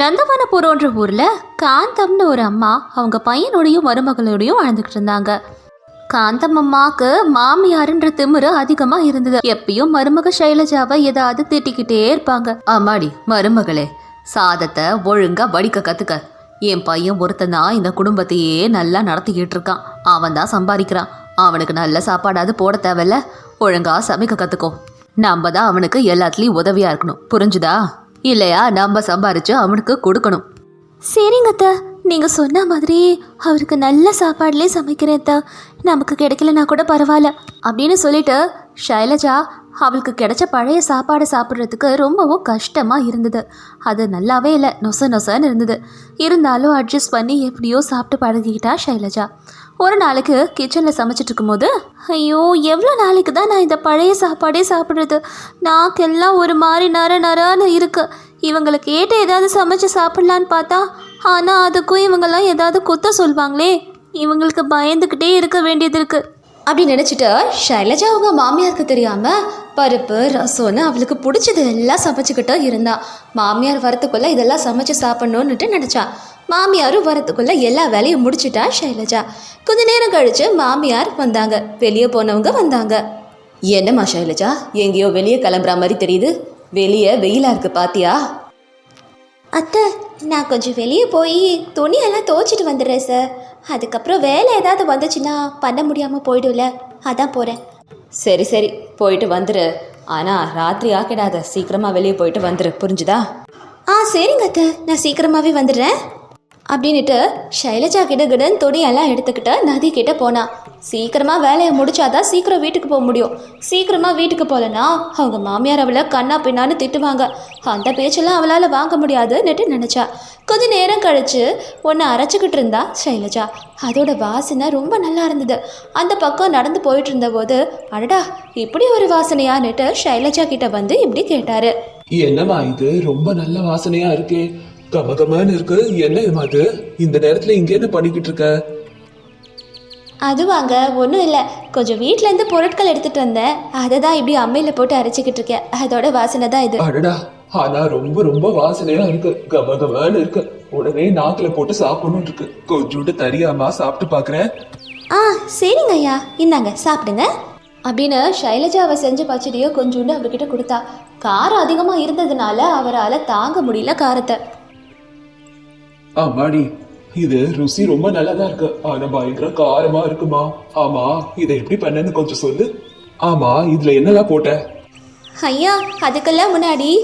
நந்தவனபுரம்ன்ற ஊரில் காந்தம்னு ஒரு அம்மா அவங்க பையனோடையும் மருமகளோடையும் வாழ்ந்துக்கிட்டு இருந்தாங்க. காந்தம் அம்மாவுக்கு மாமியாருன்ற திமிரு அதிகமாக இருந்தது. எப்பயும் மருமக சைலஜாவை ஏதாவது திட்டிக்கிட்டே இருப்பாங்க. அம்மாடி மருமகளே சாதத்தை ஒழுங்கா வடிக்க கத்துக்க. என் பையன் ஒருத்தன் தான் இந்த குடும்பத்தையே நல்லா நடத்திக்கிட்டு இருக்கான். அவன் தான் சம்பாதிக்கிறான். அவனுக்கு நல்ல சாப்பாடாவது போட தேவையில்ல. ஒழுங்கா சமைக்க கத்துக்கோ. நம்ம தான் அவனுக்கு எல்லாத்துலேயும் உதவியா இருக்கணும். புரிஞ்சுதா? இல்லையா? நம்ம சம்பாரிச்சு அவனுக்கு கொடுக்கணும். சரிங்க அத்தா. நீங்கள் சொன்ன மாதிரி அவருக்கு நல்ல சாப்பாடுலேயே சமைக்கிறேன் அத்தா. நமக்கு கிடைக்கலனா கூட பரவாயில்ல. அப்படின்னு சொல்லிட்டு ஷைலஜா அவளுக்கு கிடைச்ச பழைய சாப்பாடை சாப்பிட்றதுக்கு ரொம்பவும் கஷ்டமாக இருந்தது. அது நல்லாவே இல்லை. நொச நொசன்னு இருந்தது. இருந்தாலும் அட்ஜஸ்ட் பண்ணி எப்படியோ சாப்பிட்டு பழகிக்கிட்டா ஷைலஜா. ஒரு நாளைக்கு கிச்சனில் சமைச்சிட்டு இருக்கும்போது ஐயோ எவ்வளோ நாளைக்கு தான் நான் இந்த பழைய சாப்பாடே சாப்பிட்றது? நாக்கெல்லாம் ஒரு மாதிரி நர நரன்னு இருக்கு. இவங்களை கேட்டு ஏதாவது சமைச்சு சாப்பிட்லான்னு பார்த்தா ஆனால் அதுக்கும் இவங்கெல்லாம் ஏதாவது குத்த சொல்வாங்களே. இவங்களுக்கு பயந்துக்கிட்டே இருக்க வேண்டியது இருக்குது அப்படி நினச்சிட்டு ஷைலஜா அவங்க மாமியாருக்கு தெரியாமல் பருப்பு ரசம்னு அவளுக்கு பிடிச்சது எல்லாம் சமைச்சுக்கிட்டு இருந்தா. மாமியார் வரத்துக்குள்ளே இதெல்லாம் சமைச்சு சாப்பிட்ணுன்னுட்டு நினச்சா. மாமியாரும் வரத்துக்குள்ளே எல்லா வேலையும் முடிச்சிட்டா ஷைலஜா. கொஞ்ச நேரம் கழிச்சு மாமியார் வந்தாங்க. வெளியே போனவங்க வந்தாங்க. என்னம்மா ஷைலஜா எங்கேயோ வெளியே கிளம்புற மாதிரி தெரியுது. வெளியே வெயிலாக இருக்கு பாத்தியா? அத்தை நான் கொஞ்சம் வெளியே போய் துணியெல்லாம் துவைச்சிட்டு வந்துடுறேன் சார். அதுக்கப்புறம் வேலை ஏதாவது வந்துச்சுன்னா பண்ண முடியாமல் போயிடும்ல. அதான் போகிறேன் சரி சரி. போயிட்டு வந்துரு. ஆனால் ராத்திரி ஆக்கிடாத. சீக்கிரமாக வெளியே போயிட்டு வந்துரு. புரிஞ்சுதா? ஆ சரிங்க அத்தை. நான் சீக்கிரமாகவே வந்துடுறேன். அப்படின்னுட்டு ஷைலஜா கிட்ட கிடன் துணியெல்லாம் எடுத்துக்கிட்டு நதி கிட்ட போனான் சீக்கிரமா வேலையை முடிச்சாதான் சீக்கிரம் வீட்டுக்கு போக முடியும். சீக்கிரமா வீட்டுக்கு போகலனா அவங்க மாமியார் அவளை கண்ணா பின்னான்னு திட்டுவாங்க. அந்த பேச்செல்லாம் அவளால் வாங்க முடியாதுன்னுட்டு நினச்சா. கொஞ்ச நேரம் கழிச்சு ஒன்று அரைச்சிக்கிட்டு இருந்தா ஷைலஜா அதோட வாசனை ரொம்ப நல்லா இருந்தது. அந்த பக்கம் நடந்து போயிட்டு இருந்தபோது அடடா இப்படி ஒரு வாசனையான்னுட்டு ஷைலஜா கிட்ட வந்து இப்படி கேட்டாரு. என்னம்மா இது? ரொம்ப நல்ல வாசனையா இருக்கே. கமகமான்னு இருக்கு. என்ன இது இந்த நேரத்துல இங்க என்ன பண்ணிக்கிட்டு இருக்க? அது வாங்க ஒன்றும் இல்லை. கொஞ்சம் வீட்டிலேருந்து பொருட்கள் எடுத்துகிட்டு வந்தேன். அதை தான் இப்படி அம்மையில் போட்டு அரைச்சிக்கிட்டு இருக்கேன். அதோட வாசனை தான் இது. அடடா ஆனா ரொம்ப ரொம்ப வாசனையா இருக்கு. கமகமான்னு இருக்கு. உடனே நாக்குல போட்டு சாப்பிடணும் இருக்கு. கொஞ்சோண்டு தரியாமா சாப்பிட்டு பாக்குறேன். ஆ சரிங்க ஐயா. இந்தாங்க சாப்பிடுங்க. அப்படின்னு ஷைலஜாவை செஞ்ச பச்சடியை கொஞ்சோண்டு அவர்கிட்ட கொடுத்தா. காரம் அதிகமாக இருந்ததுனால அவரால் தாங்க முடியல காரத்தை. ஆமாடி இது ருசி ரொம்ப நல்லா தான் இருக்கு. ஆனா பயங்கர காரமா இருக்குமா? ஆமா இதை எப்படி பண்ணேன்னு கொஞ்சம் சொல்லு. ஆமா இதுல என்னெல்லாம் போட்ட? ஐயா அதுக்கெல்லாம் முன்னாடி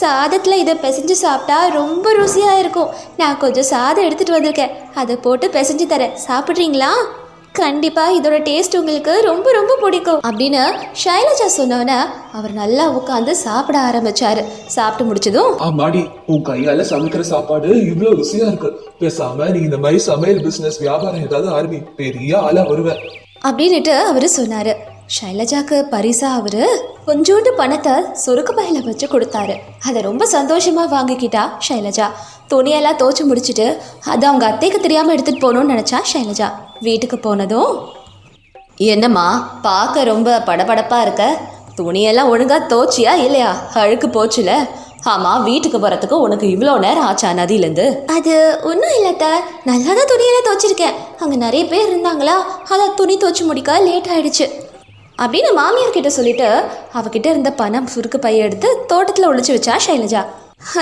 சாதத்தில் இதை பிசைஞ்சு சாப்பிட்டா ரொம்ப ருசியாக இருக்கும். நான் கொஞ்சம் சாதம் எடுத்துகிட்டு வந்திருக்கேன். அதை போட்டு பிசைஞ்சு தரேன். சாப்பிட்றீங்களா? கண்டிப்பாக இதோட டேஸ்ட் உங்களுக்கு ரொம்ப ரொம்ப பிடிக்கும் அப்படின்னு ஷைலஜா சொன்னோன்னே அவர் நல்லா உட்காந்து சாப்பிட ஆரம்பிச்சாரு. சாப்பிட்டு முடிச்சதும் ஆமாடி உன் கையால சமைக்கிற சாப்பாடு இவ்வளவு ருசியா இருக்கு. பேசாம நீ இந்த மாதிரி சமையல் பிசினஸ் வியாபாரம் ஏதாவது ஆரம்பி பெரிய ஆளா வருவ. அப்படின்னுட்டு அவர் சொன்னார். ஷைலஜாக்கு பரிசா அவர் கொஞ்சோண்டு பணத்தை சொருக்கு பையில வச்சு கொடுத்தாரு. அதை ரொம்ப சந்தோஷமா வாங்கிக்கிட்டா ஷைலஜா. துணியெல்லாம் தோச்சு முடிச்சுட்டு அதை அவங்க அத்தைக்கு தெரியாமல் எடுத்துகிட்டு போகணும்னு நினைச்சா ஷைலஜா. வீட்டுக்கு போனதும் என்னம்மா பார்க்க ரொம்ப படபடப்பாக இருக்க. துணியெல்லாம் ஒழுங்காக தோச்சியா இல்லையா? அழுக்கு போச்சுல. ஆமாம் வீட்டுக்கு போகிறதுக்கு உனக்கு இவ்வளோ நேரம் ஆச்சா நதியிலேருந்து? அது ஒன்றும் இல்லைத்த நல்லா தான் துணியெல்லாம் துவைச்சிருக்கேன். அங்கே நிறைய பேர் இருந்தாங்களா? அதான் துணி துவச்சி முடிக்க லேட் ஆயிடுச்சு. அப்படின்னு மாமியார் கிட்ட சொல்லிட்டு அவகிட்ட இருந்த பணம் சுருக்கு பைய எடுத்து தோட்டத்தில் ஒழிச்சு வச்சா ஷைலஜா.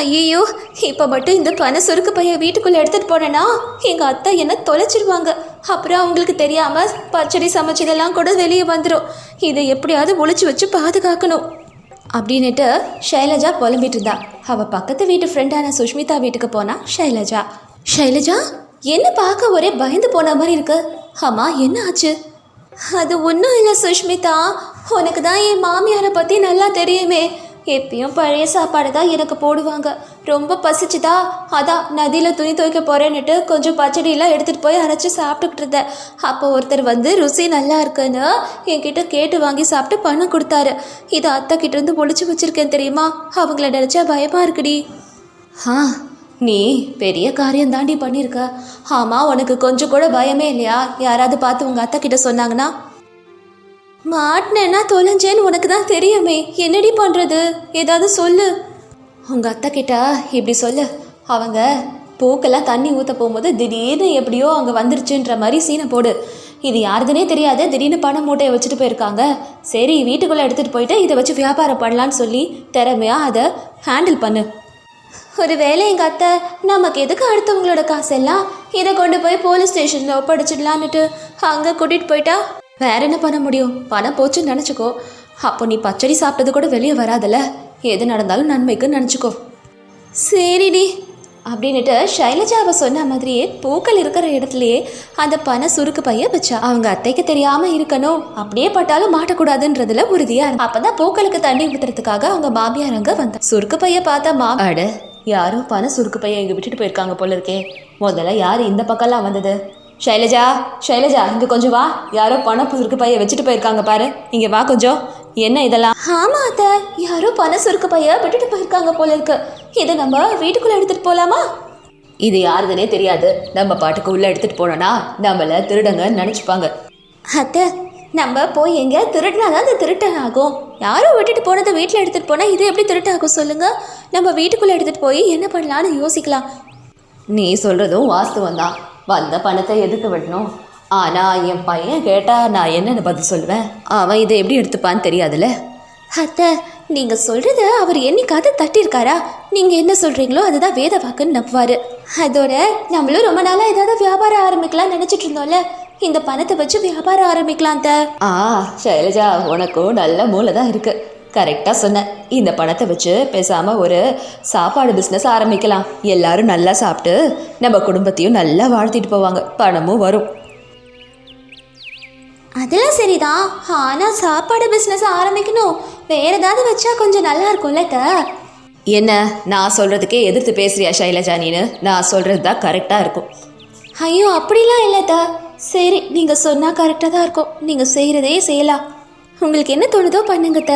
ஐயோ இப்போ மட்டும் இந்த பண சுருக்கு பைய வீட்டுக்குள்ளே எடுத்துகிட்டு போனேன்னா எங்கள் அத்தை என்ன தொலைச்சிருவாங்க. அப்புறம் அவங்களுக்கு தெரியாமல் பச்சடி சமைச்சதெல்லாம் கூட வெளியே வந்துடும் இதை எப்படியாவது ஒழிச்சு வச்சு பாதுகாக்கணும். அப்படின்னுட்டு ஷைலஜா புலம்பிட்டு இருந்தா. அவ பக்கத்து வீட்டு ஃப்ரெண்டான சுஷ்மிதா வீட்டுக்கு போனா ஷைலஜா. ஷைலஜா என்ன பார்க்க ஒரே பயந்து போன மாதிரி இருக்கு? ஆமா என்ன ஆச்சு? அது ஒன்றும் இல்லை சுஷ்மிதா. உனக்கு தான் என் மாமியாரை பற்றி நல்லா தெரியுமே. எப்பயும் பழைய சாப்பாடு தான் எனக்கு போடுவாங்க. ரொம்ப பசிச்சுதா? அதான் நதியில் துணி துவைக்க போகிறேன்னுட்டு கொஞ்சம் பச்சடியெல்லாம் எடுத்துகிட்டு போய் அரைச்சி சாப்பிட்டுக்கிட்டு இருந்தேன். அப்போ ஒருத்தர் வந்து ருசி நல்லா இருக்குன்னு என்கிட்ட கேட்டு வாங்கி சாப்பிட்டு பணம் கொடுத்தாரு. இதை அத்தை கிட்டேருந்து ஒழிச்சு வச்சிருக்கேன் தெரியுமா? அவங்கள நினச்சா பயமாக இருக்குடி. ஆ நீ பெரிய காரியம் தாண்டி பண்ணியிருக்க ஆமாம் உனக்கு கொஞ்சம் கூட பயமே இல்லையா? யாராவது பார்த்து உங்கள் அத்தை கிட்ட சொன்னாங்கன்னா? மாட்டினேன்னா தொலைஞ்சேன்னு உனக்கு தான் தெரியுமே. என்னடி பண்ணுறது ஏதாவது சொல்லு. உங்கள் அத்தை கிட்ட இப்படி சொல்லு. அவங்க பூக்கெல்லாம் தண்ணி ஊற்ற போகும்போது திடீர்னு எப்படியோ அங்கே வந்துருச்சுன்ற மாதிரி சீனை போடு. இது யாருதுனே தெரியாது திடீர்னு பணம் மூட்டையை வச்சுட்டு போயிருக்காங்க. சரி வீட்டுக்குள்ளே எடுத்துகிட்டு போயிட்டு இதை வச்சு வியாபாரம் பண்ணலான்னு சொல்லி திறமையாக அதை ஹேண்டில் பண்ணு. ஒருவேளை எங்கள் அத்தை நமக்கு எதுக்கு அடுத்தவங்களோட காசெல்லாம்? இதை கொண்டு போய் போலீஸ் ஸ்டேஷனில் ஒப்படைச்சிடலான்னுட்டு அங்கே கூட்டிகிட்டு போயிட்டா? வேற என்ன பண்ண முடியும்? பணம் போச்சுன்னு நினச்சிக்கோ. அப்போ நீ பச்சடி சாப்பிட்டது கூட வெளியே வராதல்ல? எது நடந்தாலும் நன்மைக்கு நினச்சிக்கோ. சரிடி அப்படின்னுட்டு ஷைலஜாவை சொன்ன மாதிரியே பூக்கள் இருக்கிற இடத்துலையே அந்த பண சுருக்கு பைய வச்சா அவங்க அத்தைக்கு தெரியாம இருக்கணும். அப்படியே பட்டாலும் மாட்டக்கூடாதுன்றதுல உறுதியா அப்போ அப்பதான் பூக்களுக்கு தண்ணி ஊத்துறதுக்காக அவங்க மாமியார் அங்க வந்தா சுருக்கு பைய பார்த்தா மா யாரோ பண சுருக்கு பைய இங்க விட்டுட்டு போயிருக்காங்க போல இருக்கே. முதல்ல யாரு இந்த பக்கம்லாம் வந்தது? ஷைலஜா ஷைலஜா இங்க கொஞ்சம் வா. யாரோ பண சுருக்கு பைய வச்சுட்டு போயிருக்காங்க பாரு. இங்க வா கொஞ்சம். என்ன இதெல்லாம்? ஆமா அத்தை. யாரோ பண சுருக்கு பைய விட்டுட்டு போயிருக்காங்க போல இருக்கு. இதை நம்ம வீட்டுக்குள்ள எடுத்துட்டு போலாமா? இது யாருதுனே தெரியாது. நம்ம பாட்டுக்கு உள்ள எடுத்துட்டு போனோம்னா நம்மள திருடங்க நினைச்சுப்பாங்க. அத்தை நம்ம போய் எங்க திருடினாதான் அது திருட்டன் ஆகும் யாரும் விட்டுட்டு போனதை வீட்டில் எடுத்துகிட்டு போனால் இது எப்படி திருட்டாகும் சொல்லுங்கள் நம்ம வீட்டுக்குள்ளே எடுத்துகிட்டு போய் என்ன பண்ணலான்னு யோசிக்கலாம். நீ சொல்கிறதும் வாஸ்தவம் தான். வந்த பணத்தை எதுக்கு விடணும்? ஆனால் என் பையன் கேட்டால் நான் என்னென்னு பதில் சொல்லுவேன். அவன் இதை எப்படி எடுத்துப்பான்னு தெரியாதுல்ல? அத்தை நீங்கள் சொல்கிறத அவர் என்னைக்காவது தட்டியிருக்காரா? நீங்கள் என்ன சொல்கிறீங்களோ அதுதான் வேத வாக்குன்னு அதோட நம்மளும் ரொம்ப நாளாக ஏதாவது வியாபாரம் ஆரம்பிக்கலாம் நினச்சிட்டு இருந்தோம்ல. இந்த பணத்தை வச்சு வியாபாரம் ஆரம்பிக்கலாம் ஆ சைலஜா உனக்கும் நல்ல மூளை தான் இருக்கு. கரெக்டாக சொன்ன. இந்த பணத்தை வச்சு பேசாம ஒரு சாப்பாடு பிஸ்னஸ் ஆரம்பிக்கலாம். எல்லாரும் நல்லா சாப்பிட்டு நம்ம குடும்பத்தையும் நல்லா வாழ்த்திட்டு போவாங்க. பணமும் வரும். அதெல்லாம் சரிதான். ஆனால் சாப்பாடு பிஸ்னஸ் ஆரம்பிக்கணும். வேற ஏதாவது வச்சா கொஞ்சம் நல்லா இருக்கும்ல என்ன? நான் சொல்றதுக்கே எதிர்த்து பேசுறியா ஷைலஜா நீனு? நான் சொல்றது தான் கரெக்டாக இருக்கும். ஐயோ அப்படிலாம் இல்லை த சரி நீங்கள் சொன்னால் கரெக்டாக தான் இருக்கும். நீங்கள் செய்கிறதே செய்யலாம் உங்களுக்கு என்ன தோணுதோ பண்ணுங்க த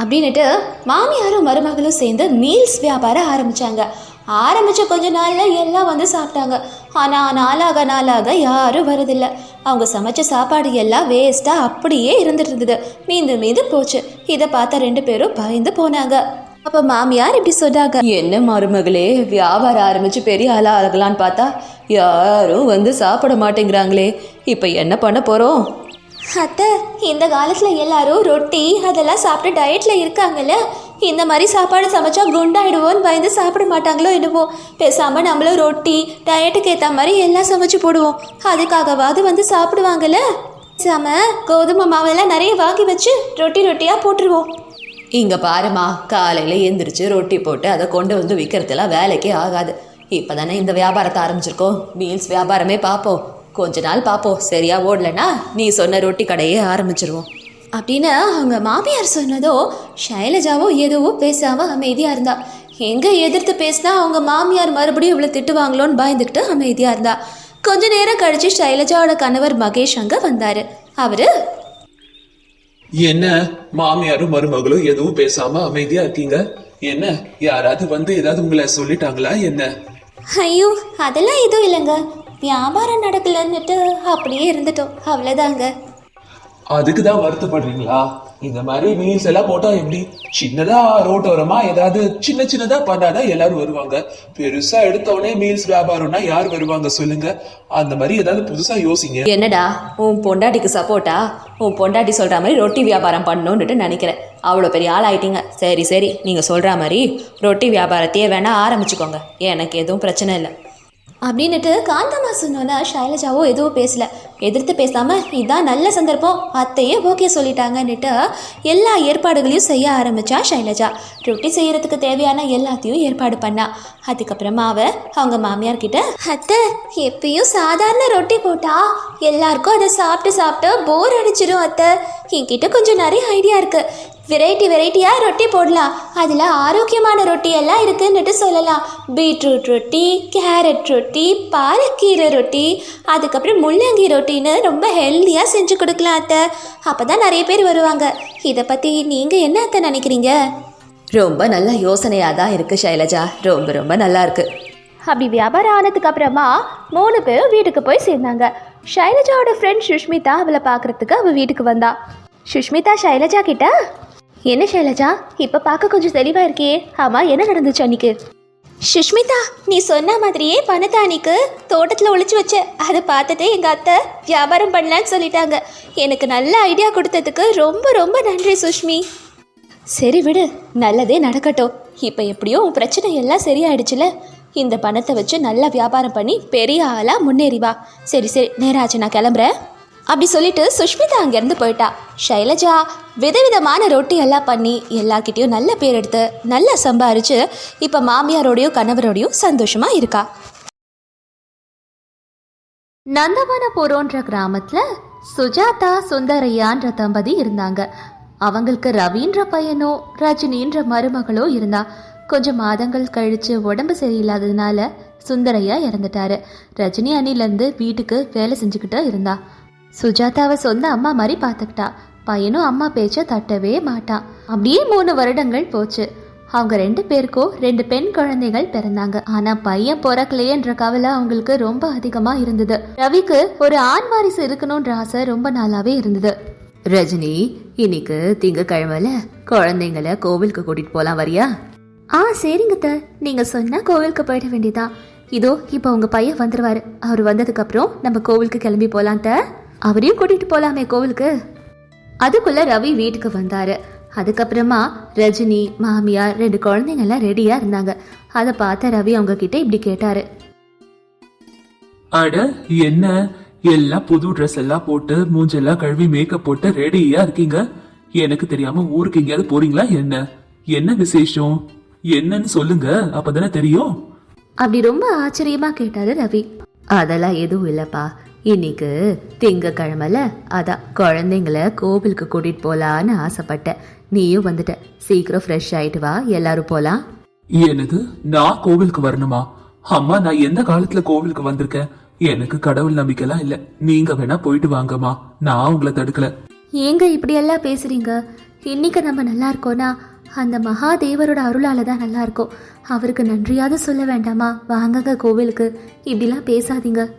அப்படின்னுட்டு மாமியாரும் மருமகளும் சேர்ந்து மீல்ஸ் வியாபாரம் ஆரம்பிச்சாங்க. ஆரம்பிச்ச கொஞ்ச நாள்ல எல்லாம் வந்து சாப்பிட்டாங்க. ஆனா நாளாக நாளாக யாரும் வரதில்லை. அவங்க சமைச்ச சாப்பாடு எல்லாம் வேஸ்டா அப்படியே இருந்துட்டு இருந்தது. மீந்து மீந்து போச்சு. இதை பார்த்த ரெண்டு பேரும் பயந்து போனாங்க. அப்ப மாமியார் இப்படி சொன்னாங்க. என்ன மருமகளே வியாபாரம் ஆரம்பிச்சு பெரிய ஆளா ஆகலான்னு பார்த்தா யாரும் வந்து சாப்பிட மாட்டேங்கிறாங்களே. இப்ப என்ன பண்ண போறோம்? அத்தை இந்த காலத்தில் எல்லாரும் ரொட்டி அதெல்லாம் சாப்பிட்டு டயட்டில் இருக்காங்கல்ல? இந்த மாதிரி சாப்பாடு சமைச்சா குண்டாயிடுவோன்னு பயந்து சாப்பிட மாட்டாங்களோ என்னவோ? பேசாமல் நம்மளும் ரொட்டி டயட்டுக்கு ஏற்ற மாதிரி எல்லாம் சமைச்சு போடுவோம். அதுக்காகவாது வந்து சாப்பிடுவாங்கல்ல? சாம கோதுமை மாவெல்லாம் நிறைய வாங்கி வச்சு ரொட்டி ரொட்டியாக போட்டுருவோம். இங்கே பாருமா காலையில் எந்திரிச்சு ரொட்டி போட்டு அதை கொண்டு வந்து விற்கிறதுலாம் வேலைக்கே ஆகாது. இப்போ தானே இந்த வியாபாரத்தை ஆரம்பிச்சிருக்கோம். மீல்ஸ் வியாபாரமே பார்ப்போம். கொஞ்ச நாள் பார்ப்போம். சரியா ஓடலன்னா நீ சொன்ன ரொட்டி கடையே ஆரம்பிச்சிருவோம். அப்படின்னு அவங்க மாமியார் சொன்னதோ ஷைலஜாவோ ஏதோவோ பேசாம அமைதியாக இருந்தா. எங்கே எதிர்த்து பேசினா அவங்க மாமியார் மறுபடியும் இவ்வளோ திட்டுவாங்களோன்னு பயந்துக்கிட்டு அமைதியாக இருந்தா. கொஞ்ச நேரம் கழிச்சு ஷைலஜாவோட கணவர் மகேஷ் அங்கே வந்தார். அவர் என்ன? மாமியாரும் மருமகளும் எதுவும் பேசாம அமைதியா இருக்கீங்க? என்ன? யாராவது வந்து ஏதாவது உங்களை சொல்லிட்டாங்களா? என்ன? ஐயோ அதெல்லாம் எதுவும் இல்லைங்க. வியாபாரம் நடக்கலன்னுட்டு அப்படியே இருந்துட்டோம். அவ்வளோதாங்க அதுக்கு தான் வருத்தப்படுறீங்களா? இந்த மாதிரி மீல்ஸ் எல்லாம் போட்டா எப்படி? சின்னதா ரோட்டோரமா ஏதாவது சின்ன சின்னதா பண்ணாதான் எல்லாரும் வருவாங்க. பெருசா எடுத்தோடனே மீல்ஸ் வியாபாரம்னா யார் வருவாங்க சொல்லுங்க. அந்த மாதிரி ஏதாவது புதுசா யோசிங்க. என்னடா உன் பொண்டாட்டிக்கு சப்போர்ட்டா உன் பொண்டாட்டி சொல்கிற மாதிரி ரொட்டி வியாபாரம் பண்ணணும்னுட்டு நினைக்கிறேன். அவ்வளோ பெரிய ஆள் ஆயிட்டீங்க. சரி சரி நீங்கள் சொல்ற மாதிரி ரொட்டி வியாபாரத்தையே வேணா ஆரம்பிச்சுக்கோங்க. எனக்கு எதுவும் பிரச்சனை இல்லை. அப்படின்னுட்டு காந்தம்மா சொன்னோன்னா ஷைலஜாவோ எதுவும் பேசல. எதிர்த்து பேசாம இதுதான் நல்ல சந்தர்ப்பம் அத்தையே ஓகே சொல்லிட்டாங்கன்னுட்டு எல்லா ஏற்பாடுகளையும் செய்ய ஆரம்பிச்சா ஷைலஜா. ரொட்டி செய்யறதுக்கு தேவையான எல்லாத்தையும் ஏற்பாடு பண்ணா. அதுக்கப்புறமா அவ அவங்க மாமியார் கிட்ட அத்தை எப்பயும் சாதாரண ரொட்டி போட்டா எல்லாருக்கும் அதை சாப்பிட்டு சாப்பிட்டு போர் அடிச்சிடும் அத்தை. என்கிட்ட கொஞ்சம் நிறைய ஐடியா இருக்கு. வெரைட்டி வெரைட்டியாக ரொட்டி போடலாம். அதில் ஆரோக்கியமான ரொட்டி எல்லாம் இருக்குன்னுட்டு சொல்லலாம். பீட்ரூட் ரொட்டி கேரட் ரொட்டி பாலக்கீரை ரொட்டி அதுக்கப்புறம் முள்ளங்கி ரொட்டின்னு ரொம்ப ஹெல்த்தியாக செஞ்சு கொடுக்கலாம் அத்தை. அப்போ தான் நிறைய பேர் வருவாங்க. இதை பற்றி நீங்கள் என்ன அத்தை நினைக்கிறீங்க? ரொம்ப நல்ல யோசனையாக தான் இருக்குது ஷைலஜா. ரொம்ப ரொம்ப நல்லா இருக்கு. அப்படி வியாபாரம் ஆனதுக்கு அப்புறமா மூணு பேரும் வீட்டுக்கு போய் சேர்ந்தாங்க. ஷைலஜாவோட ஃப்ரெண்ட் சுஷ்மிதா அவளை பார்க்கறதுக்கு அவள் வீட்டுக்கு வந்தா. சுஷ்மிதா ஷைலஜா கிட்ட என்ன ஷைலஜா இப்போ பார்க்க கொஞ்சம் தெளிவாக இருக்கியே. ஆமாம் என்ன நடந்துச்சு அன்னைக்கு? சுஷ்மிதா நீ சொன்ன மாதிரியே பணத்தை அன்னைக்கு தோட்டத்தில் ஒளிச்சு வச்ச. அதை பார்த்துட்டு எங்கள் அத்தை வியாபாரம் பண்ணலான்னு சொல்லிட்டாங்க. எனக்கு நல்ல ஐடியா கொடுத்ததுக்கு ரொம்ப ரொம்ப நன்றி சுஷ்மி. சரி விடு நல்லதே நடக்கட்டும். இப்போ எப்படியோ உன் பிரச்சனை எல்லாம் சரியாயிடுச்சுல. இந்த பணத்தை வச்சு நல்லா வியாபாரம் பண்ணி பெரிய ஆளாக முன்னேறி வா. சரி சரி நேராச்சு நான் கிளம்புறேன். அப்படி சொல்லிட்டு சுஷ்மிதா அங்கேருந்து போயிட்டா. ஷைலஜா விதவிதமான ரொட்டி எல்லாம் பண்ணி எல்லார்கிட்டேயும் நல்ல பேர் எடுத்து நல்லா சம்பாரிச்சு இப்போ மாமியாரோடையும் கணவரோடையும் சந்தோஷமாக இருக்கா. நந்தவனபுரோன்ற கிராமத்தில் சுஜாதா சுந்தரையான்ற தம்பதி இருந்தாங்க. அவங்களுக்கு ரவின்ற பையனோ ரஜினின்ற மருமகளோ இருந்தா. கொஞ்சம் மாதங்கள் கழித்து உடம்பு சரியில்லாததுனால சுந்தரையா இறந்துட்டாரு. ரஜினி அணிலேருந்து வீட்டுக்கு வேலை செஞ்சுக்கிட்டு இருந்தா. சுஜாதாவை சொந்த அம்மா மாதிரி பார்த்துக்கிட்டா. பையனும் அம்மா பேச்ச தட்டவே மாட்டான் அப்படியே மூணு வருடங்கள் போச்சு. அவங்க ரெண்டு பேருக்கும் ரெண்டு பெண் குழந்தைகள் பிறந்தாங்க. ஆனா பையன் பிறக்கலையேன்ற கவலை அவங்களுக்கு ரொம்ப அதிகமா இருந்தது. ரவிக்கு ஒரு ஆண் வாரிசு இருக்கணும்ன்ற ஆசை ரொம்ப நாளாவே இருந்தது. ரஜினி இன்னைக்கு திங்கக்கிழமைல குழந்தைங்கள கோவிலுக்கு கூட்டிட்டு போலாம் வரியா? ஆ சரிங்க த நீங்க சொன்னா கோவிலுக்கு போயிட வேண்டியதான் இதோ இப்போ உங்க பையன் வந்துருவாரு. அவர் வந்ததுக்கு அப்புறம் நம்ம கோவிலுக்கு கிளம்பி போலாம் த அவரையும் கூட்டிட்டு போலாமே கோவிலுக்கு. அதுக்குள்ள ரவி வீட்டுக்கு வந்தாரு. அதுக்கப்புறமா ரஜினி மாமியார் ரெண்டு குழந்தைங்க எல்லாம் ரெடியா இருந்தாங்க. அதை பார்த்த ரவி அவங்க கிட்ட இப்படி கேட்டாரு. அட என்ன? எல்லாம் புது ட்ரெஸ் எல்லாம் போட்டு மூஞ்செல்லாம் கழுவி மேக்கப் போட்டு ரெடியா இருக்கீங்க? எனக்கு தெரியாம ஊருக்கு எங்கேயாவது போறீங்களா என்ன? என்ன விசேஷம்? என்னன்னு சொல்லுங்க அப்பதானே தெரியும். அப்படி ரொம்ப ஆச்சரியமா கேட்டாரு ரவி. அதெல்லாம் எதுவும் இல்லப்பா. இன்னைக்கு திங்கக்கிழமைல அதான் குழந்தைங்கள கோவிலுக்கு கூட்டிட்டு போலான்னு ஆசைப்பட்டேன். நீயும் வந்துட்ட. சீக்கிரம் ஃப்ரெஷ் ஆயிட்டு வா. எல்லாரும் போலாம். என்னது? நான் கோவிலுக்கு வரணுமா? அம்மா நான் எந்த காலத்துல கோவிலுக்கு வந்திருக்கேன்? எனக்கு கடவுள் நம்பிக்கைலாம் இல்ல. நீங்க வேணா போயிட்டு வாங்கம்மா. நான் உங்களை தடுக்கல. ஏங்க இப்படியெல்லாம் பேசுறீங்க? இன்னைக்கு நம்ம நல்லா இருக்கோம்னா அந்த மகாதேவரோட அருளால தான் நல்லா இருக்கோம். அவருக்கு நன்றியாவது சொல்ல வேண்டாமா? வாங்கங்க கோவிலுக்கு. இப்படிலாம் பேசாதீங்க.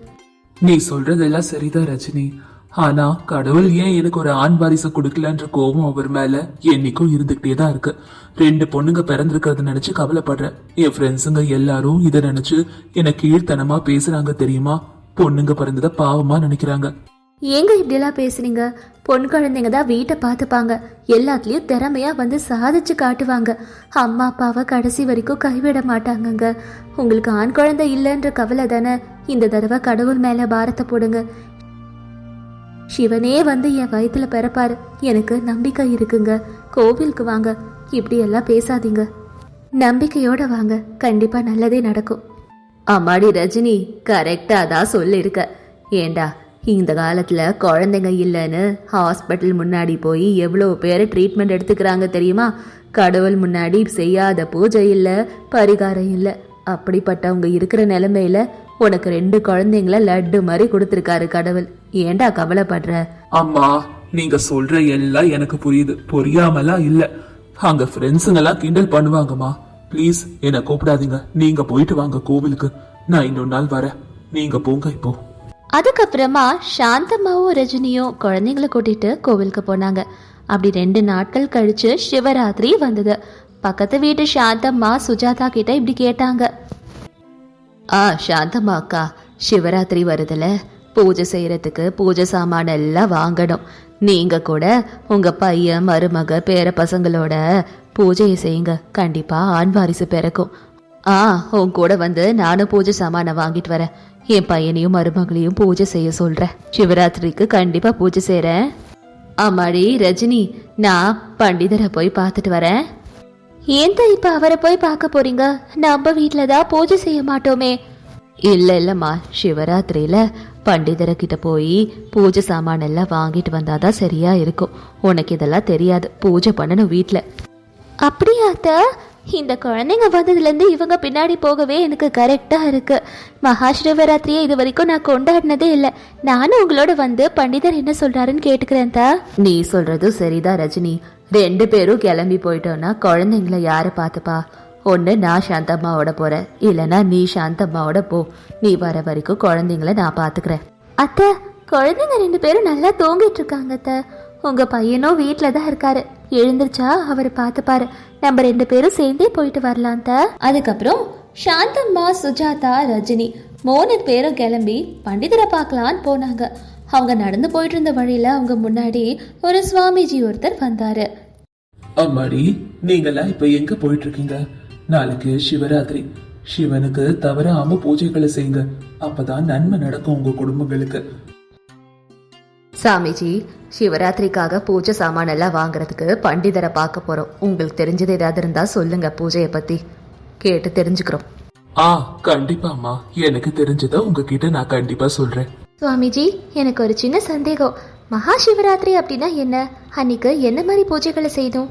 நீ சொல்றதெல்லாம் சரிதான் ரஜினி. ஆனா கடவுள் ஏன் எனக்கு ஒரு ஆண் வாரிசு கொடுக்கலன்ற கோபம் அவர் மேல என்னைக்கும் இருந்துகிட்டே தான் இருக்கு. ரெண்டு பொண்ணுங்க பிறந்திருக்கிறத நினைச்சு கவலைப்படுறேன். என் ஃப்ரெண்ட்ஸுங்க எல்லாரும் இதை நினைச்சு என்ன கீழ்த்தனமா பேசுறாங்க தெரியுமா? பொண்ணுங்க பிறந்தத பாவமா நினைக்கிறாங்க. ஏங்க இப்படியெல்லாம் பேசுறீங்க பொன் குழந்தைங்க தான் வீட்டை பார்த்துப்பாங்க. எல்லாத்துலேயும் திறமையா வந்து சாதிச்சு காட்டுவாங்க. அம்மா அப்பாவை கடைசி வரைக்கும் கைவிட மாட்டாங்கங்க. உங்களுக்கு ஆண் குழந்தை இல்லைன்ற கவலை தானே? இந்த தடவை கடவுள் மேலே பாரத்தை போடுங்க. சிவனே வந்து என் வயிற்றுல பிறப்பாரு. எனக்கு நம்பிக்கை இருக்குங்க. கோவிலுக்கு வாங்க. இப்படி எல்லாம் பேசாதீங்க. நம்பிக்கையோட வாங்க. கண்டிப்பா நல்லதே நடக்கும். அம்மாடி ரஜினி கரெக்டா தான் சொல்லிருக்க. ஏண்டா இந்த காலத்தில் குழந்தைங்க இல்லைன்னு ஹாஸ்பிட்டல் முன்னாடி போய் எவ்வளோ பேர் ட்ரீட்மெண்ட் எடுத்துக்கிறாங்க தெரியுமா? கடவுள் முன்னாடி செய்யாத பூஜை இல்லை பரிகாரம் இல்லை. அப்படிப்பட்டவங்க இருக்கிற நிலைமையில உனக்கு ரெண்டு குழந்தைங்கள லட்டு மாதிரி கொடுத்துருக்காரு கடவுள். ஏண்டா கவலைப்படுற? அம்மா நீங்க சொல்ற எல்லாம் எனக்கு புரியுது. புரியாமலாம் இல்ல. அங்க ஃப்ரெண்ட்ஸுங்க எல்லாம் கிண்டல் பண்ணுவாங்கம்மா. ப்ளீஸ் என்ன கூப்பிடாதீங்க. நீங்க போயிட்டு வாங்க கோவிலுக்கு. நான் இன்னொரு நாள் வரேன். நீங்க போங்க இப்போ. அதுக்கப்புறமா சாந்தம்மாவும் ரஜினியும் குழந்தைங்களை கூட்டிட்டு கோவிலுக்கு போனாங்க. அப்படி ரெண்டு நாட்கள் கழிச்சு சிவராத்திரி வந்தது. பக்கத்து வீட்டு சாந்தம்மா சுஜாதா கிட்ட இப்படி கேட்டாங்க. ஆ சாந்தம்மா அக்கா சிவராத்திரி வருதுல. பூஜை செய்யறதுக்கு பூஜை சாமான எல்லாம் வாங்கணும். நீங்க கூட உங்க பையன் மருமக பேர பசங்களோட பூஜையை செய்யுங்க. கண்டிப்பா ஆண் வாரிசு பிறக்கும். ஆ உன் கூட வந்து நானும் பூஜை சாமானை வாங்கிட்டு வரேன். என் பையனையும் மருமகளையும் பூஜை செய்ய சொல்றேன் சிவராத்திரிக்கு கண்டிப்பா பூஜை செய்கிறேன் அம்மாடி ரஜினி நான் பண்டிதரை போய் பார்த்துட்டு வரேன். ஏன் தான் இப்ப அவரை போய் பார்க்க போறீங்க? நம்ம வீட்ல தான் பூஜை செய்ய மாட்டோமே. இல்ல இல்லம்மா. சிவராத்திரியில பண்டிதரை கிட்ட போய் பூஜை சாமான் எல்லாம் வாங்கிட்டு வந்தாதான் சரியா இருக்கும். உனக்கு இதெல்லாம் தெரியாது. பூஜை பண்ணணும் வீட்ல. அப்படியாத்தா இந்த குழந்தைங்க வந்ததுலேருந்து இவங்க பின்னாடி போகவே எனக்கு கரெக்டாக இருக்கு. மகா சிவராத்திரியை இது வரைக்கும் நான் கொண்டாடினதே இல்லை. நானும் உங்களோட வந்து பண்டிதர் என்ன சொல்றாருன்னு கேட்டுக்கிறேன் தா. நீ சொல்றதும் சரிதான் ரஜினி. ரெண்டு பேரும் கிளம்பி போயிட்டோன்னா குழந்தைங்கள யாரை பார்த்துப்பா? ஒன்று நான் சாந்தம்மாவோட போகிறேன் இல்லைன்னா நீ சாந்தம்மாவோட போ. நீ வர வரைக்கும் குழந்தைங்கள நான் பார்த்துக்கிறேன். அத்தை குழந்தைங்க ரெண்டு பேரும் நல்லா தூங்கிட்டு இருக்காங்க அத்தை. உங்க பையனும் வீட்டில் தான் இருக்காரு. எழுந்திருச்சா? அவர் பார்த்துப்பாரு நம்ம ரெண்டு பேரும் சேர்ந்தே போயிட்டு வரலாம் த. அதுக்கப்புறம் சாந்தம்மா சுஜாதா ரஜினி மூணு பேரும் கிளம்பி பண்டிதரை பார்க்கலான்னு போனாங்க. அவங்க நடந்து போயிட்டு இருந்த வழியில அவங்க முன்னாடி ஒரு சுவாமிஜி ஒருத்தர் வந்தாரு. அம்மாடி நீங்கெல்லாம் இப்ப எங்க போயிட்டு இருக்கீங்க நாளைக்கு சிவராத்திரி. சிவனுக்கு தவறாம பூஜைகளை செய்யுங்க. அப்பதான் நன்மை நடக்கும் உங்க குடும்பங்களுக்கு. சாமிஜி சிவராத்திரிக்காக பூஜை சாமான் எல்லாம் வாங்குறதுக்கு பண்டிதரை பார்க்க போறோம். உங்களுக்கு தெரிஞ்சது ஏதாவது இருந்தா சொல்லுங்க பூஜையை பத்தி. கேட்டு தெரிஞ்சுக்கிறோம். ஆ கண்டிப்பாம்மா எனக்கு தெரிஞ்சதை உங்ககிட்ட நான் கண்டிப்பா சொல்றேன். சுவாமிஜி எனக்கு ஒரு சின்ன சந்தேகம். மகா சிவராத்திரி அப்படின்னா என்ன? அன்னைக்கு என்ன மாதிரி பூஜைகளை செய்தோம்?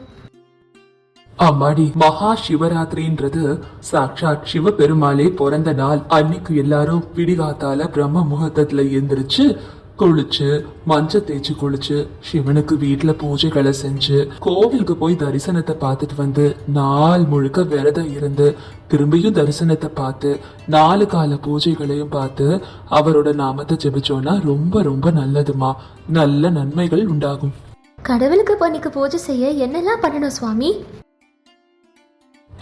அம்மாடி மகா சிவராத்திரின்றது சாட்சாத் சிவபெருமாளே பிறந்த நாள். அன்னைக்கு எல்லாரும் விடிகாத்தால பிரம்ம முகூர்த்தத்துல எந்திரிச்சு குளிச்சு மஞ்ச தேய்ச்சி குளிச்சு சிவனுக்கு வீட்டுல பூஜைகளை செஞ்சு கோவிலுக்கு போய் தரிசனத்தை பார்த்துட்டு வந்து நாள் முழுக்க விரதம் இருந்து திரும்பியும் தரிசனத்தை பார்த்து நாலு கால பூஜைகளையும் பார்த்து அவரோட நாமத்தை ஜெபிச்சோன்னா ரொம்ப ரொம்ப நல்லதுமா. நல்ல நன்மைகள் உண்டாகும். கடவுளுக்கு பண்ணிக்கு பூஜை செய்ய என்னெல்லாம் பண்ணணும் சுவாமி?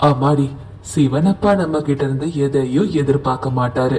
அம்மாடி சிவனப்பா நம்ம கிட்ட இருந்து எதையும் எதிர்பார்க்க மாட்டாரு.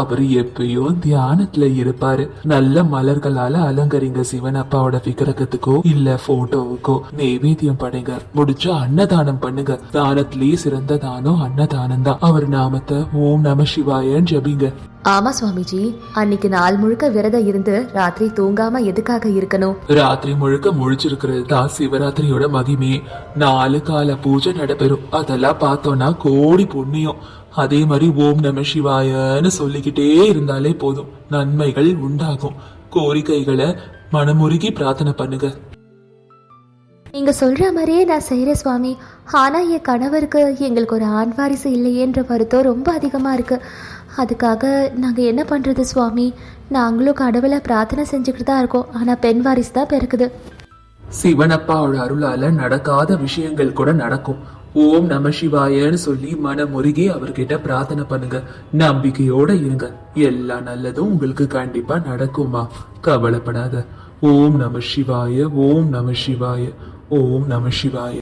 அவரு எப்பயும் தியானத்துல இருப்பாரு. நல்ல மலர்களால அலங்கரிங்க சிவனப்பாவோட விக்கிரகத்துக்கோ இல்ல போட்டோவுக்கோ நெய்வேத்தியம் படைங்க. முடிஞ்சா அன்னதானம் பண்ணுங்க. தானத்திலேயே சிறந்த தானம் அன்னதானம் தான். அவர் நாமத்தை ஓம் நம சிவாயன்னு ஜபிங்க. ஆமா சுவாமிஜி அன்னைக்கு நாள் முழுக்க விரதம் இருந்து ராத்திரி தூங்காம எதுக்காக இருக்கணும்? ராத்திரி முழுக்க முழிச்சிருக்கிறது தான் சிவராத்திரியோட மகிமே நாலு கால பூஜை நடைபெறும். அதெல்லாம் பார்த்தோம்னா கோடி புண்ணியம். அதே மாதிரி ஓம் நம சிவாயன்னு சொல்லிக்கிட்டே இருந்தாலே போதும். நன்மைகள் உண்டாகும். கோரிக்கைகளை மனமுருகி பிரார்த்தனை பண்ணுங்க. நீங்க சொல்ற மாதிரியே நான் செய்யறேன் சுவாமி. ஆனா என் கணவருக்கு எங்களுக்கு ஒரு ஆண் வாரிசு இல்லையேன்ற வருத்தம் ரொம்ப அதிகமா இருக்கு. அதுக்காக நாங்க என்ன பண்றது சுவாமி? நாங்களும் கடவுளை பிரார்த்தனை செஞ்சுக்கிட்டு தான் இருக்கோம். ஆனா பெண் வாரிசு தான் பிறக்குது. சிவனப்பாவோட அருளால நடக்காத விஷயங்கள் கூட நடக்கும். ஓம் நம சிவாயன்னு சொல்லி மனமுருகி அவர்கிட்ட பிரார்த்தனை பண்ணுங்க. நம்பிக்கையோட இருங்க. எல்லா நல்லதும் உங்களுக்கு கண்டிப்பா நடக்குமா கவலைப்படாத. ஓம் நம சிவாய ஓம் நம சிவாய ஓம் நம சிவாய.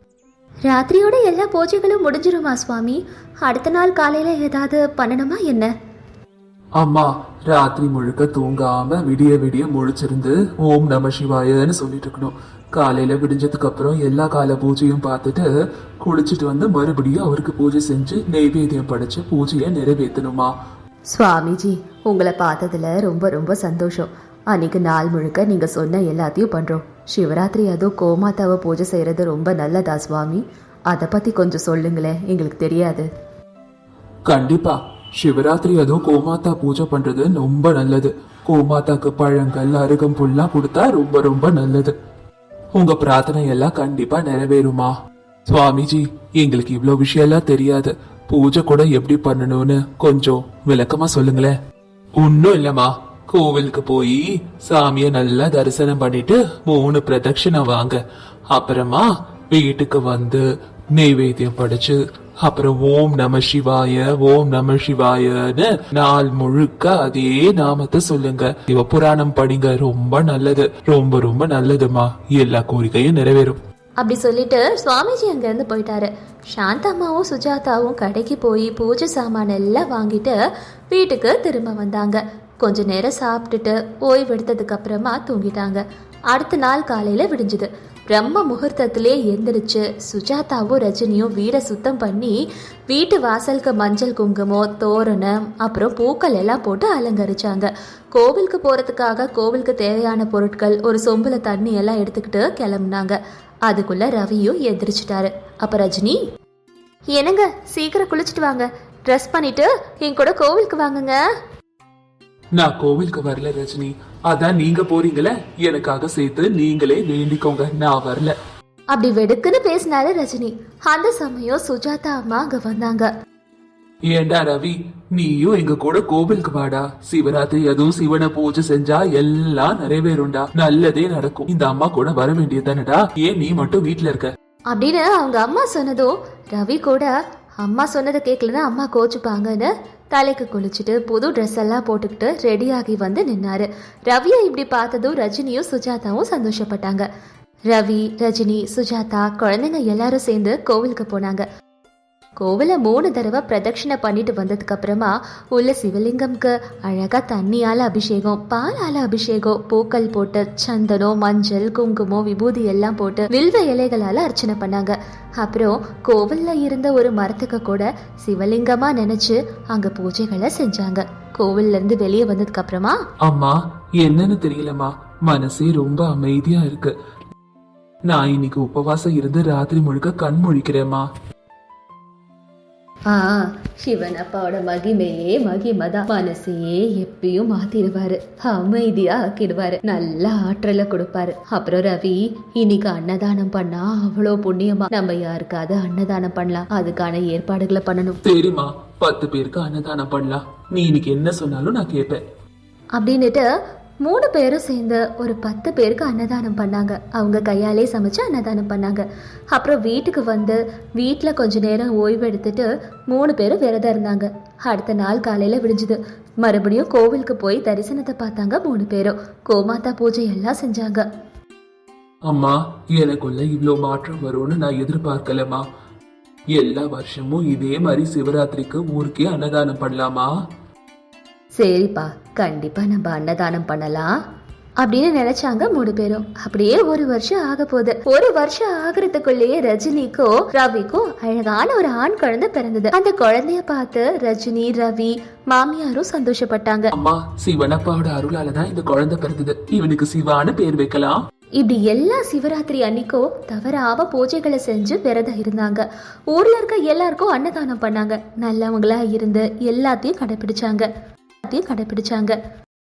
ராத்திரியோட எல்லா பூஜைகளும் முடிஞ்சிருமா சுவாமி? அடுத்த நாள் காலையில ஏதாவது பண்ணணுமா என்ன? அம்மா ராத்திரி முழுக்க தூங்காம விடிய விடிய முழிச்சிருந்து ஓம் நம சிவாயன்னு சொல்லிட்டு இருக்கணும். காலையில விடிஞ்சதுக்கு அப்புறம் எல்லா கால பூஜையும் பார்த்துட்டு குளிச்சுட்டு வந்து மறுபடியும் அவருக்கு பூஜை செஞ்சு நெய்வேத்தியம் படைச்சு பூஜையை நிறைவேற்றணுமா சுவாமிஜி உங்களை பார்த்ததுல ரொம்ப ரொம்ப சந்தோஷம். அன்னைக்கு நாள் முழுக்க நீங்க சொன்ன எல்லாத்தையும் பண்றோம். சிவராத்திரி அதுவும் கோமாதாவை பூஜை செய்யறது ரொம்ப நல்லதா சுவாமி? அதை பத்தி கொஞ்சம் சொல்லுங்களேன் எங்களுக்கு தெரியாது. கண்டிப்பா. சிவராத்திரி அதுவும் கோமாத்தா பூஜை பண்றது ரொம்ப நல்லது. கோமாத்தாக்கு பழங்கள் அருகம்புல்லாம் கொடுத்தா ரொம்ப ரொம்ப நல்லது. உங்க பிரார்த்தனை எல்லாம் கண்டிப்பா நிறைவேறுமா? சுவாமிஜி எங்களுக்கு இவ்வளோ விஷயம் எல்லாம் தெரியாது. பூஜை கூட எப்படி பண்ணணும்னு கொஞ்சம் விளக்கமா சொல்லுங்களேன். ஒன்னும் இல்லம்மா. கோவிலுக்கு போய் சாமிய நல்லா தரிசனம் பண்ணிட்டு மூணு பிரதட்சணை வாங்க. அப்புறமா வீட்டுக்கு வந்து நெய்வேத்தியம் படிச்சு அப்புறம் ஓம் நம சிவாய ஓம் நம சிவாயன்னு நாள் முழுக்க அதே நாமத்தை சொல்லுங்க. சிவ புராணம் படிங்க ரொம்ப நல்லது. ரொம்ப ரொம்ப நல்லதுமா? எல்லா கோரிக்கையும் நிறைவேறும். அப்படி சொல்லிட்டு சுவாமிஜி அங்கேருந்து போயிட்டாரு. சாந்தம்மாவும் சுஜாதாவும் கடைக்கு போய் பூஜை சாமான் எல்லாம் வாங்கிட்டு வீட்டுக்கு திரும்ப வந்தாங்க. கொஞ்ச நேரம் சாப்பிட்டுட்டு ஓய்வு எடுத்ததுக்கு அப்புறமா தூங்கிட்டாங்க. அடுத்த நாள் காலையில விடிஞ்சுது. பிரம்ம முகூர்த்தத்திலே எந்திரிச்சு சுஜாதாவும் ரஜினியும் வீடை சுத்தம் பண்ணி வீட்டு வாசலுக்கு மஞ்சள் குங்குமம் தோரணம் அப்புறம் பூக்கள் எல்லாம் போட்டு அலங்கரிச்சாங்க. கோவிலுக்கு போறதுக்காக கோவிலுக்கு தேவையான பொருட்கள் ஒரு சொம்புல தண்ணி எல்லாம் எடுத்துக்கிட்டு கிளம்புனாங்க. அதுக்குள்ள ரவியும் எந்திரிச்சிட்டாரு. அப்ப ரஜினி என்னங்க சீக்கிரம் குளிச்சுட்டு வாங்க. ட்ரெஸ் பண்ணிட்டு என் கூட கோவிலுக்கு வாங்குங்க. நான் கோவிலுக்கு வரல ரஜினி. அதான் நீங்க போறீங்களே? எனக்காக சேர்த்து நீங்களே வேண்டிக்கோங்க. நான் வரல. அப்படி வெடுக்குன்னு பேசினாரு ரஜினி. அந்த சமயம் சுஜாதா அம்மா அங்க வந்தாங்க. ஏண்டா ரவி? நீயும் எங்க கூட கோவிலுக்கு வாடா. சிவராத்திரி அதுவும் சிவனை பூஜை செஞ்சா எல்லாம் நிறைவேறும்டா. நல்லதே நடக்கும். இந்த அம்மா கூட வர வேண்டியதுதானடா ஏன் நீ மட்டும் வீட்ல இருக்க? அப்படின்னு அவங்க அம்மா சொன்னதும் ரவி கூட அம்மா சொன்னதை கேட்கலன்னா அம்மா கோச்சுப்பாங்கன்னு தலைக்கு குளிச்சுட்டு புது ட்ரெஸ் எல்லாம் போட்டுக்கிட்டு ரெடியாகி வந்து நின்னாரு. ரவியை இப்படி பார்த்ததும் ரஜினியும் சுஜாதாவும் சந்தோஷப்பட்டாங்க. ரவி ரஜினி சுஜாதா குழந்தைங்க எல்லாரும் சேர்ந்து கோவிலுக்கு போனாங்க. கோவிலை மூணு தடவை பிரதட்சணை பண்ணிட்டு வந்ததுக்கு அப்புறமா உள்ள சிவலிங்கம்க்கு அழகா தண்ணியால அபிஷேகம் பாலால அபிஷேகம் பூக்கள் போட்டு சந்தனம் மஞ்சள் குங்குமம் விபூதி எல்லாம் போட்டு வில்வ இலைகளால அர்ச்சனை பண்ணாங்க. அப்புறம் கோவில்ல இருந்த ஒரு மரத்துக்கு கூட சிவலிங்கமா நினைச்சு அங்க பூஜைகளை செஞ்சாங்க. கோவில்ல இருந்து வெளியே வந்ததுக்கு அப்புறமா அம்மா என்னன்னு தெரியலம்மா. மனசே ரொம்ப அமைதியா இருக்கு. நான் இன்னைக்கு உபவாசம் இருந்து ராத்திரி முழுக்க கண் முழிக்கிறேம்மா. ஆ சிவன் அப்பாவோட மகிமையே மகிமைதான் மனசையே எப்பயும் மாத்திடுவாரு அமைதியா ஆக்கிடுவாரு. நல்ல ஆற்றலை கொடுப்பாரு. அப்புறம் ரவி இன்னைக்கு அன்னதானம் பண்ணா அவ்வளோ புண்ணியமா. நம்ம யாருக்காவது அன்னதானம் பண்ணலாம். அதுக்கான ஏற்பாடுகளை பண்ணணும். சரிம்மா. பத்து பேருக்கு அன்னதானம் பண்ணலாம். நீ இன்னைக்கு என்ன சொன்னாலும் நான் கேட்பேன். அப்படின்னுட்டு மூணு பேரும் சேர்ந்து ஒரு பத்து பேருக்கு அன்னதானம் பண்ணாங்க. அவங்க கையாலே சமைச்சு அன்னதானம் பண்ணாங்க. அப்புறம் வீட்டுக்கு வந்து வீட்டில் கொஞ்ச நேரம் ஓய்வு எடுத்துட்டு மூணு பேரும் விரதம் இருந்தாங்க. அடுத்த நாள் காலையில் விடிஞ்சுது. மறுபடியும் கோவிலுக்கு போய் தரிசனத்தை பார்த்தாங்க மூணு பேரும். கோமாதா பூஜை எல்லாம் செஞ்சாங்க. அம்மா எனக்குள்ள இவ்ளோ மாற்றம் வரும்னு நான் எதிர்பார்க்கலம்மா. எல்லா வருஷமும் இதே மாதிரி சிவராத்திரிக்கு ஊருக்கே அன்னதானம் பண்ணலாமா? சரிப்பா. கண்டிப்பா நம்ம அன்னதானம் பண்ணலாம் அப்படின்னு நினைச்சாங்க மூணு பேரும். அப்படியே ஒரு வருஷம் ஆக போகுது. ஒரு வருஷம் ஆகுறதுக்குள்ளேயே ரஜினிக்கும் ரவிக்கும் அழகான ஒரு ஆண் குழந்தை பிறந்தது. அந்த குழந்தைய பார்த்து ரஜினி ரவி மாமியாரும் சந்தோஷப்பட்டாங்க. அம்மா சிவனப்பாவோட அருளால தான் இந்த குழந்தை பிறந்தது. இவனுக்கு சிவான்னு பேர் வைக்கலாம். இப்படி எல்லா சிவராத்திரி அன்னைக்கும் தவறாம பூஜைகளை செஞ்சு விரதம் இருந்தாங்க. ஊர்ல இருக்க எல்லாருக்கும் அன்னதானம் பண்ணாங்க. நல்லவங்களா இருந்து எல்லாத்தையும் கடைபிடிச்சாங்க. கடைபிடிச்சாங்க